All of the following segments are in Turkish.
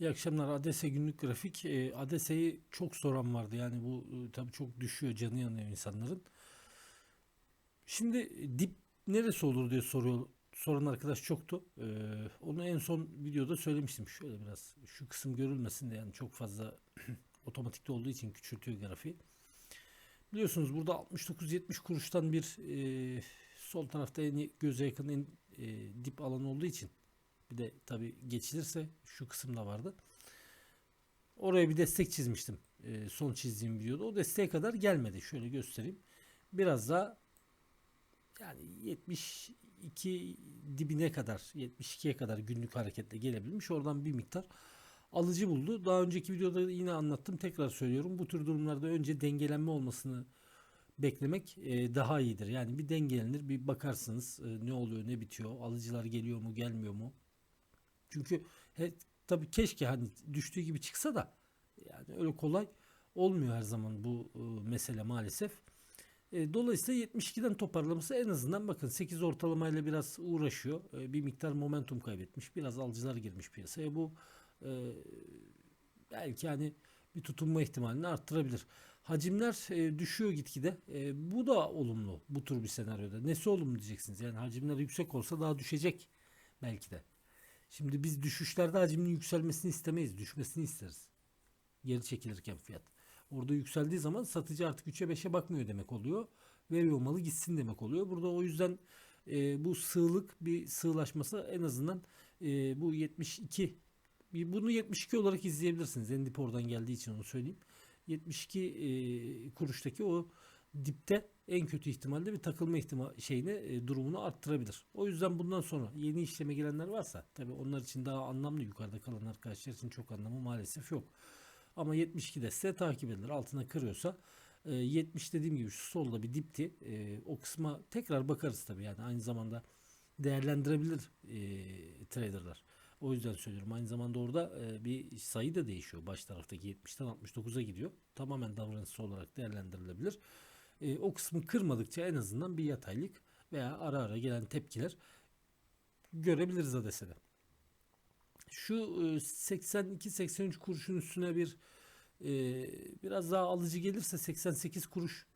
İyi akşamlar. ADS günlük grafik. E, ADS'yi çok soran vardı. Yani bu e, tabii çok düşüyor, canı yanıyor insanların. Şimdi dip neresi olur diye soruyor soran arkadaş çoktu. E, onu en son videoda söylemiştim. Şöyle biraz şu kısım görülmesin de yani çok fazla otomatikte olduğu için küçültüyor grafiği. Biliyorsunuz burada 69-70 kuruştan bir e, sol tarafta en göze yakın en e, dip alan olduğu için bir de tabi geçilirse şu kısımda vardı. Oraya bir destek çizmiştim. e, son çizdiğim videoda. O desteğe kadar gelmedi. Şöyle göstereyim. Biraz daha yani 72 dibine kadar 72'ye kadar günlük hareketle gelebilmiş. Oradan bir miktar alıcı buldu. Daha önceki videoda yine anlattım. Tekrar söylüyorum. Bu tür durumlarda önce dengelenme olmasını beklemek e, daha iyidir. Yani bir dengelenir, bir bakarsınız e, ne oluyor, ne bitiyor, alıcılar geliyor mu, gelmiyor mu? Çünkü he, tabii keşke hani düştüğü gibi çıksa da yani öyle kolay olmuyor her zaman bu e, mesele maalesef. E, dolayısıyla 72'den toparlaması en azından bakın 8 ortalamayla biraz uğraşıyor. E, bir miktar momentum kaybetmiş. Biraz alıcılar girmiş piyasaya. Bu e, belki hani bir tutunma ihtimalini arttırabilir. Hacimler e, düşüyor gitgide. E, bu da olumlu bu tür bir senaryoda. Nesi olumlu diyeceksiniz? Yani hacimler yüksek olsa daha düşecek belki de. Şimdi biz düşüşlerde hacmin yükselmesini istemeyiz. Düşmesini isteriz. Geri çekilirken fiyat. Orada yükseldiği zaman satıcı artık 3'e 5'e bakmıyor demek oluyor. Veriyor malı gitsin demek oluyor. Burada o yüzden e, bu sığlık bir sığlaşması en azından e, bu 72 bir- bunu 72 olarak izleyebilirsiniz. En dip oradan geldiği için onu söyleyeyim. 72 e, kuruştaki o dipte en kötü ihtimalle bir takılma ihtimal şeyini e, durumunu arttırabilir. O yüzden bundan sonra yeni işleme girenler varsa tabii onlar için daha anlamlı yukarıda kalan arkadaşlar için çok anlamı maalesef yok. Ama 72 desteği takip edilir. Altına kırıyorsa e, 70 dediğim gibi şu solda bir dipti. E, o kısma tekrar bakarız tabii yani aynı zamanda değerlendirebilir e, traderlar. O yüzden söylüyorum. Aynı zamanda orada e, bir sayı da değişiyor. Baş taraftaki 70'ten 69'a gidiyor. Tamamen davranışsal olarak değerlendirilebilir. E, o kısmı kırmadıkça en azından bir yataylık veya ara ara gelen tepkiler görebiliriz adesede. Şu e, 82-83 kuruşun üstüne bir e, biraz daha alıcı gelirse 88 kuruş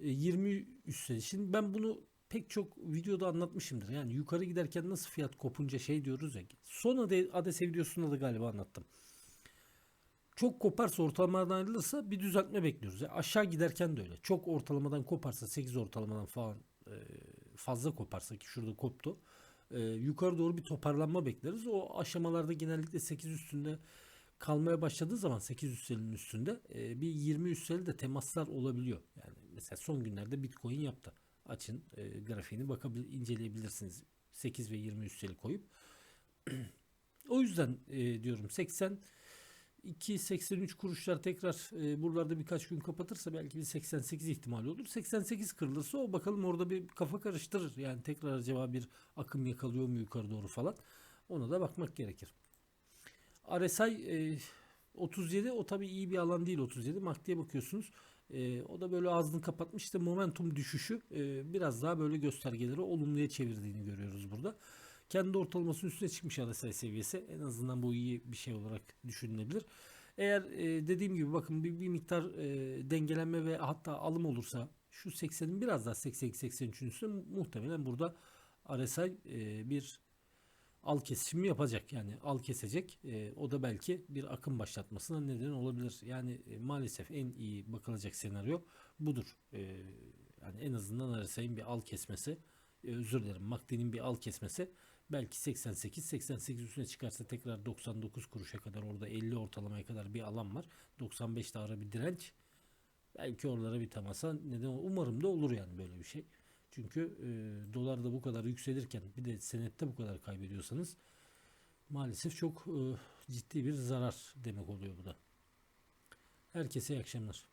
e, 20 üstüne. Şimdi ben bunu pek çok videoda anlatmışımdır. Yani yukarı giderken nasıl fiyat kopunca şey diyoruz ya. Son ade, ADS videosunda da galiba anlattım. Çok koparsa ortalamadan ayrılırsa bir düzeltme bekliyoruz. Yani aşağı giderken de öyle. Çok ortalamadan koparsa 8 ortalamadan falan e, fazla koparsa ki şurada koptu. E, yukarı doğru bir toparlanma bekleriz. O aşamalarda genellikle 8 üstünde kalmaya başladığı zaman 8 üstelinin üstünde e, bir 20 üsteli de temaslar olabiliyor. Yani mesela son günlerde Bitcoin yaptı. Açın e, grafiğini bakabilir, inceleyebilirsiniz. 8 ve 20 üsteli koyup. o yüzden e, diyorum 80 2.83 kuruşlar tekrar e, buralarda birkaç gün kapatırsa belki bir 88 ihtimali olur. 88 kırılırsa o bakalım orada bir kafa karıştırır. Yani tekrar acaba bir akım yakalıyor mu yukarı doğru falan. Ona da bakmak gerekir. RSI e, 37 o tabii iyi bir alan değil 37. MACD'ye bakıyorsunuz. E, o da böyle ağzını kapatmış. İşte momentum düşüşü e, biraz daha böyle göstergeleri olumluya çevirdiğini görüyoruz burada. Kendi ortalamasının üstüne çıkmış RSI seviyesi. En azından bu iyi bir şey olarak düşünülebilir. Eğer e, dediğim gibi bakın bir, bir miktar e, dengelenme ve hatta alım olursa şu 80'in biraz daha 82-83'ün üstüne muhtemelen burada RSI e, bir al kesişimi yapacak. Yani al kesecek. E, o da belki bir akım başlatmasına neden olabilir. Yani e, maalesef en iyi bakılacak senaryo budur. E, yani en azından RSI'nin bir al kesmesi e, özür dilerim MACD'nin bir al kesmesi belki 88 88 üstüne çıkarsa tekrar 99 kuruşa kadar orada 50 ortalamaya kadar bir alan var. 95 de ara bir direnç. Belki oralara bir temasa neden. Umarım da olur yani böyle bir şey. Çünkü e, dolar da bu kadar yükselirken bir de senette bu kadar kaybediyorsanız maalesef çok e, ciddi bir zarar demek oluyor bu da. Herkese iyi akşamlar.